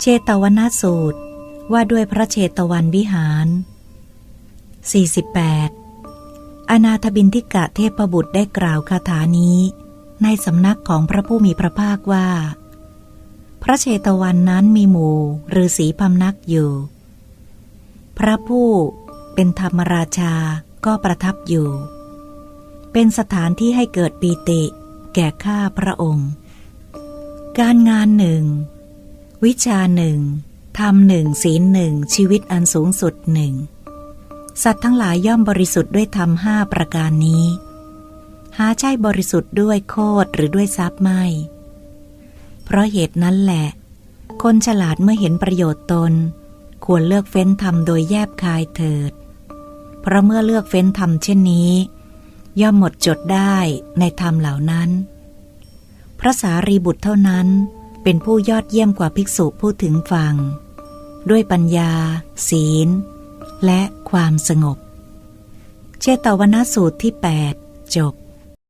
เชตวนสูตรว่าด้วยพระเชตวันวิหาร 48 อนาถบินทิกะเทพบุตรได้กล่าวคาถานี้ ในสำนักของพระผู้มีพระภาคว่า พระเชตวันนั้นมีหมู่ฤาษีพำนักอยู่ พระผู้เป็นธรรมราชาก็ประทับอยู่ เป็นสถานที่ให้เกิดปีติ แก่ข้าพระองค์ การงานหนึ่ง วิชาหนึ่งธรรมหนึ่งศีลหนึ่งชีวิตอันสูงสุดหนึ่งสัตว์ทั้งหลายย่อมบริสุทธิ์ด้วยธรรมห้าประการนี้ หาใช่บริสุทธิ์ด้วยโคดหรือด้วยทรัพย์ไม่ เพราะเหตุนั้นแหละ คนฉลาดเมื่อเห็นประโยชน์ตน ควรเลือกเฟ้นธรรมโดยแยบคายเถิด เพราะเมื่อเลือกเฟ้นธรรมเช่นนี้ ย่อมหมดจดได้ในธรรมเหล่านั้น พระสารีบุตรเท่านั้น เป็นผู้ยอดเยี่ยมกว่าภิกษุผู้ถึงฟังด้วยปัญญา ศีล และความสงบเชตวนสูตรที่ 8 จบ